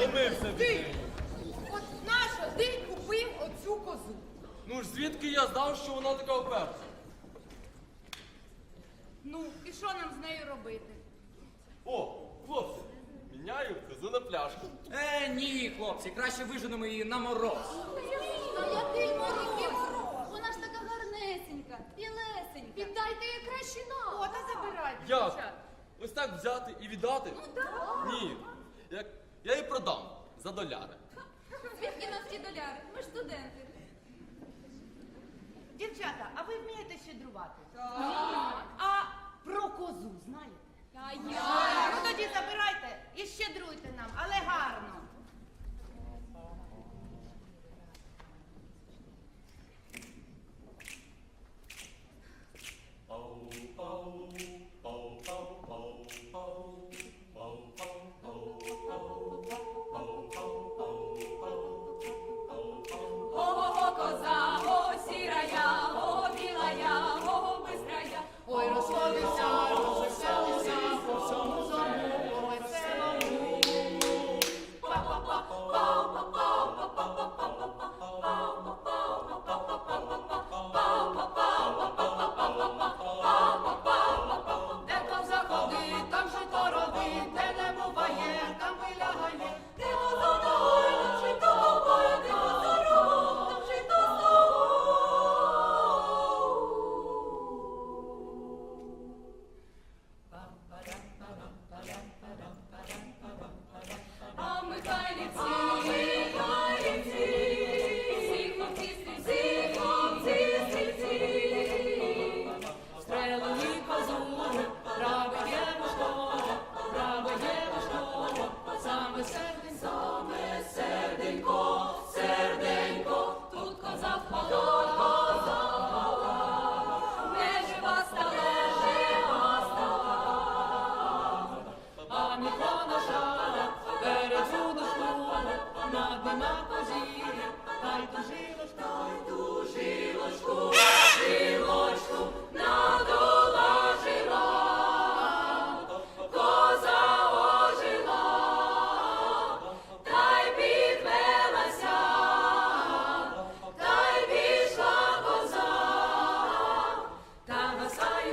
Ломився Ти! От нащо ти купив оцю козу? Ну ж звідки я знав, що вона така оперта? Ну, і що нам з нею робити? О, хлопці, міняю козу на пляшку. Е, ні, хлопці, краще виженемо її на мороз. Та який мороз! Вона ж така гарнесенька, білесенька. Віддайте її краще нам. О, та забирайте. Як? Ось так взяти і віддати? Ну так. Ні. Як я її продам за доляри. Звідки нас ті доляри? Ми ж студенти. Дівчата, а ви вмієте щедрувати? Так. А про козу знаєте? Та я. Ну тоді забирайте і щедруйте нам, але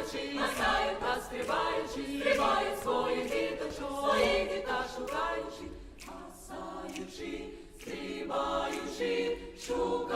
гасаючи, гасають, та стрибаючи, стрибають своїх діточок, своїх діта шукаючи, масаючи, стрибаючи, шукаючи.